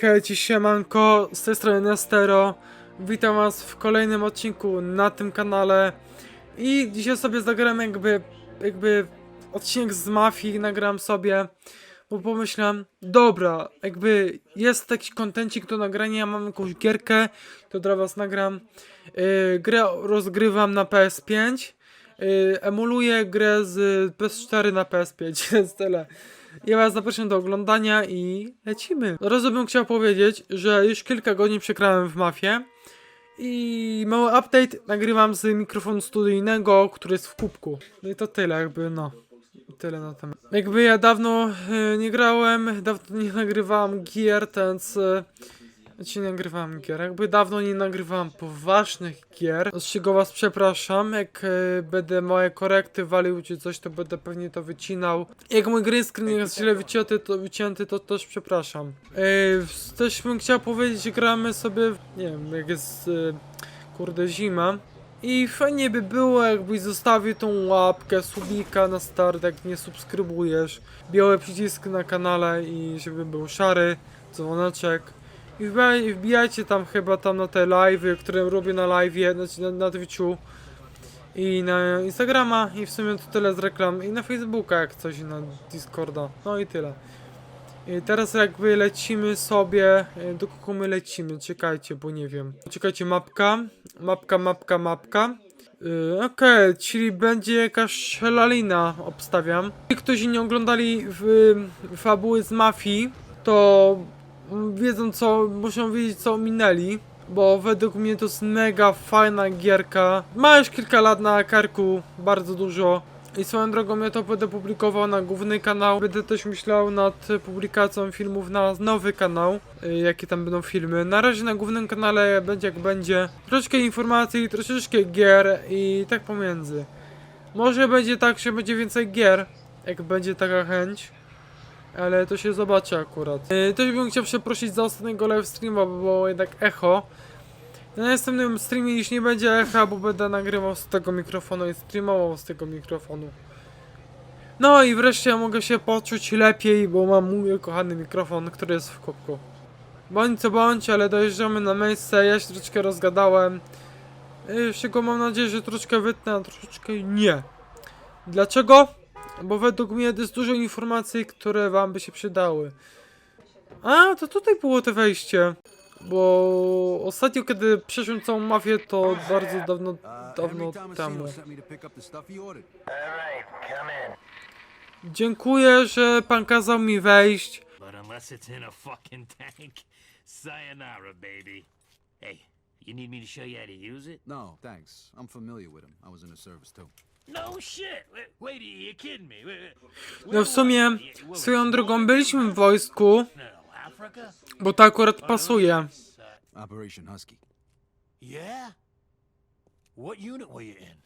Hejcie siemanko, z tej strony Nestero. Witam was w kolejnym odcinku na tym kanale. I dzisiaj sobie zagram jakby, jakby odcinek z Mafii nagram sobie. Bo pomyślałem, dobra, jakby jest taki kontencik do nagrania, mam jakąś gierkę, to dla was nagram. Yy, grę rozgrywam na PS5. Yy, emuluję grę z PS4 na PS5, więc tyle. Ja was zapraszam do oglądania i lecimy. Od razu bym chciał powiedzieć, że już kilka godzin przegrałem w mafię. I mały update nagrywam z mikrofonu studyjnego, który jest w kubku. No i to tyle, jakby no. Tyle na temat. Jakby ja dawno e, nie grałem, dawno nie nagrywałem gier, więc. E, nie nagrywałem gier, jakby dawno nie nagrywałem poważnych gier, z czego was przepraszam, jak e, będę moje korekty walił czy coś, to będę pewnie to wycinał. Jak mój green screen jest źle wycięty, to, wycięty, to też przepraszam. E, też bym chciał powiedzieć, gramy sobie, nie wiem, jak jest e, kurde zima. I fajnie by było, jakbyś zostawił tą łapkę, subika na start, jak nie subskrybujesz. Biały przycisk na kanale i żeby był szary, dzwoneczek. I wbijaj, i wbijajcie tam chyba tam na te live'y, które robię na live'ie, znaczy na, na Twitchu. I na Instagrama i w sumie to tyle z reklam. I na Facebooka jak coś i na Discorda. No i tyle. I teraz jakby lecimy sobie, e, do kogo my lecimy, czekajcie, bo nie wiem. Czekajcie, mapka, mapka, mapka, mapka. Yy, Okej, czyli będzie jakaś szelalina, obstawiam. Ci, którzy nie oglądali w, fabuły z mafii, to wiedzą co, muszą wiedzieć co minęli. Bo według mnie to jest mega fajna gierka. Ma już kilka lat na karku, bardzo dużo. I swoją drogą ja to będę publikował na główny kanał. Będę też myślał nad publikacją filmów na nowy kanał. y, Jakie tam będą filmy. Na razie na głównym kanale będzie jak będzie. Troszkę informacji, troszeczkę gier i tak pomiędzy. Może będzie tak, że będzie więcej gier, jak będzie taka chęć. Ale to się zobaczy akurat. Y, Też bym chciał przeprosić za ostatniego live streama, bo było jednak echo. Na następnym streamie już nie będzie echa, bo będę nagrywał z tego mikrofonu i streamował z tego mikrofonu. No i wreszcie mogę się poczuć lepiej, bo mam mój kochany mikrofon, który jest w kubku. Bądź co bądź, ale dojeżdżamy na miejsce, ja się troszeczkę rozgadałem. Yy, Z czego mam nadzieję, że troszeczkę wytnę, a troszeczkę nie. Dlaczego? Bo według mnie jest dużo informacji, które wam by się przydały. A, to tutaj było to wejście. Bo ostatnio, kiedy przeszłem całą mafię, to bardzo dawno, dawno temu. Dziękuję, że pan kazał mi wejść. But unless it's in a fucking tank, sayonara, baby. Hey, you need me to show you how to use it? No, thanks. I'm familiar with him. I was in the service too. No shit. Wait, wait you kidding me? Wait, wait. No w sumie, swoją drogą byliśmy w wojsku, Africa? bo to akurat pasuje. Operation Husky. Yeah? What unit were you in?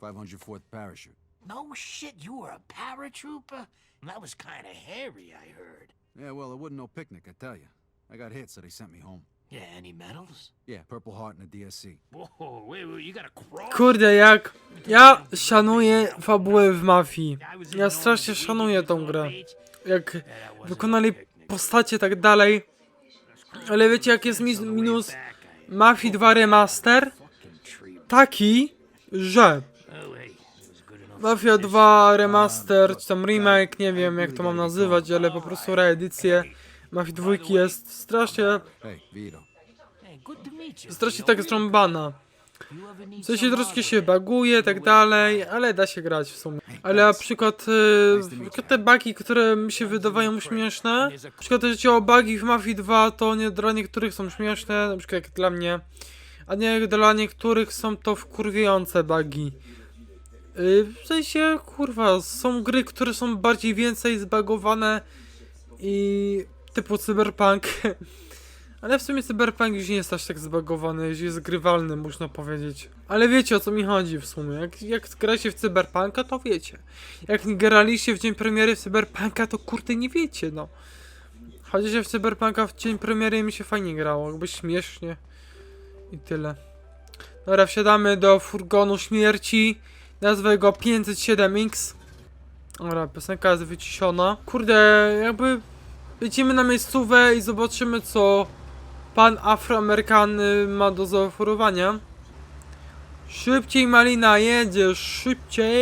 504th Parachute. No shit, you were a paratrooper? That was kind of hairy, I heard. Yeah, well, it wasn't no picnic, I tell you. I got hit, so they sent me home. Yeah, any medals? Yeah, Purple Heart and a DSC. Whoa, wait, wait, you got a cross? Kurde, jak... Ja szanuję fabułę w mafii. Ja strasznie szanuję tą grę. Jak wykonali postacie tak dalej. Ale wiecie, jak jest minus Mafii 2 Remaster? Taki, że Oh. Mafia 2 Remaster, czy tam remake, nie wiem jak to mam nazywać, ale po prostu reedycję Mafii 2 jest strasznie, strasznie tak zrąbana. W sensie troszkę się baguje, tak dalej, ale da się grać w sumie. Ale na przykład, e, na przykład te bugi, które mi się wydawają śmieszne, na przykład te życie o bugi w Mafii 2 to nie dla niektórych są śmieszne, na przykład jak dla mnie, a nie dla niektórych są to wkurwiające bugi. Y, W sensie, kurwa, są gry, które są bardziej więcej zbagowane i typu Cyberpunk. Ale w sumie Cyberpunk już nie jest aż tak zbagowany, już jest grywalny, można powiedzieć. Ale wiecie o co mi chodzi w sumie. Jak, jak gracie w Cyberpunka, to wiecie. Jak nie graliście w dzień premiery w Cyberpunka, to kurde nie wiecie, no. Chociaż w Cyberpunka w dzień premiery mi się fajnie grało, jakby śmiesznie. I tyle. Dobra, wsiadamy do furgonu śmierci. Nazwę go 507X. Dobra, piosenka jest wyciszona. Kurde, jakby lecimy na miejscówę i zobaczymy co pan Afroamerykan ma do zaoferowania. Szybciej Malina, jedziesz, szybciej.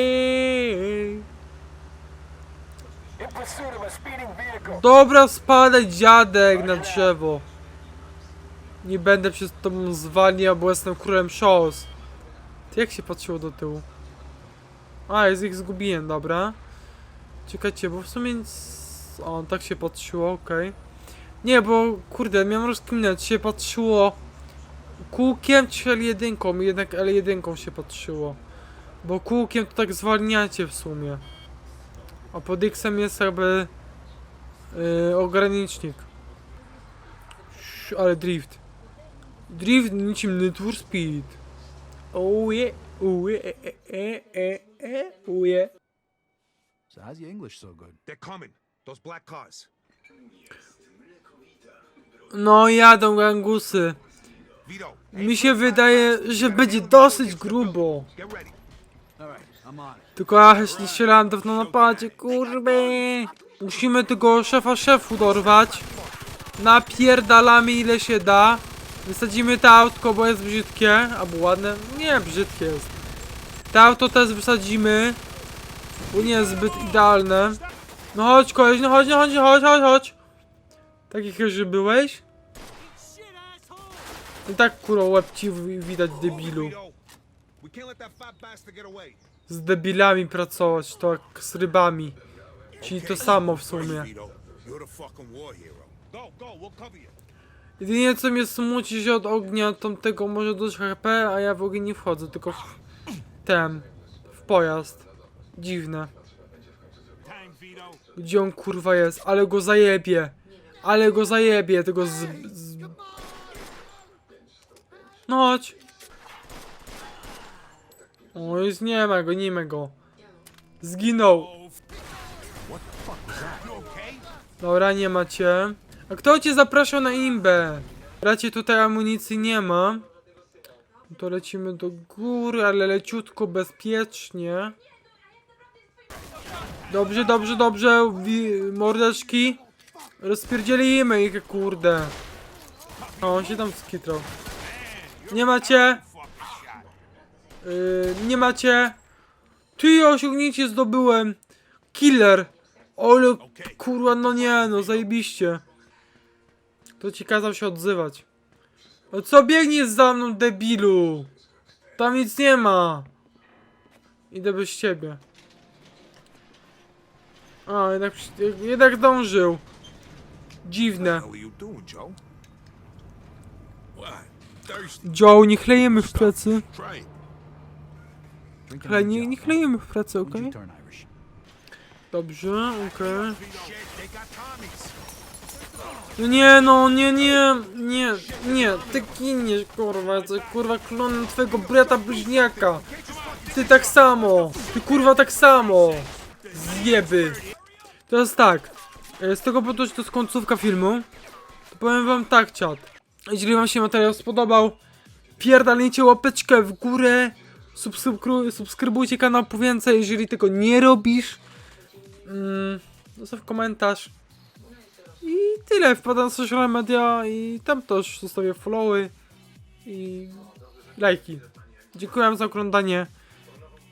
Dobra, spadaj dziadek na drzewo. Nie będę przez tobą zwalniał, bo jestem królem szos. Ty jak się patrzyło do tyłu? A, jest ich zgubiłem, dobra. Czekajcie, bo w sumie nic... O, tak się patrzyło, okej. Nie, bo kurde, miałem rozkminać, się patrzyło kółkiem czy L1, jednak L1 się patrzyło. Bo kółkiem to tak zwalniacie w sumie. A pod X-em jest jakby yy, ogranicznik. Ale drift. Drift niczym for Speed. Yeah, eh, eh, eh, eh, oh yeah. So how's your English so good? They're coming. No jadą gangusy. Mi się wydaje, że będzie dosyć grubo. Tylko ja nie strzelam dawno na padzie, kurby. Musimy tego szefa szefu dorwać. Napierdalamy ile się da. Wysadzimy to autko, bo jest brzydkie. Albo ładne. Nie, brzydkie jest. To auto też wysadzimy. Bo nie jest zbyt idealne. No chodź koleś, no chodź, no chodź, chodź, chodź, chodź. Takich już byłeś? I tak kurwa łeb ci wi- widać debilu. Z debilami pracować, to jak z rybami. Czyli to samo w sumie. Jedynie co mnie smuci, że od ognia tamtego może dać HP, a ja w ogień nie wchodzę, tylko w ten, w pojazd. Dziwne. Gdzie on kurwa jest? Ale go zajebie. Ale go zajebie, tego z... z... No chodź. O, jest nie ma go, nie ma go. Zginął. Dobra, nie macie. A kto cię zapraszał na imbę? Raczej tutaj amunicji nie ma. No To lecimy do góry, ale leciutko, bezpiecznie. Dobrze, dobrze, dobrze, mordeczki. Rozpierdzielimy ich, kurde. O, on się tam skitrał. Nie macie? Yy, nie macie? Ty, osiągnięcie zdobyłem. Killer. Ole, kurwa, no nie, no zajebiście. To ci kazał się odzywać. No co biegniesz za mną, debilu? Tam nic nie ma. Idę bez ciebie. A, jednak, jednak dążył. Dziwne. Joe? Nie chlejemy w pracy. Chle, nie, nie chlejemy w pracy, okej? Irish? Dobrze, okej. Got Tommies. No nie, no, nie, nie, nie, nie, ty giniesz, kurwa, ty kurwa klon twojego brata bliźniaka. Ty tak samo, ty kurwa tak samo. Zjeby. Jest tak, e, z tego powodu, że to jest końcówka filmu, to powiem wam tak, czat. Jeżeli wam się materiał spodobał, pierdalnijcie łapeczkę w górę, subskrybu subskrybujcie kanał po więcej, jeżeli tego nie robisz, mm, zostaw komentarz. I tyle, wpadam na social media i tam też zostawię followy i lajki. Dziękuję za oglądanie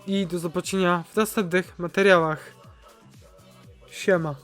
i do zobaczenia w następnych materiałach. 炫吗？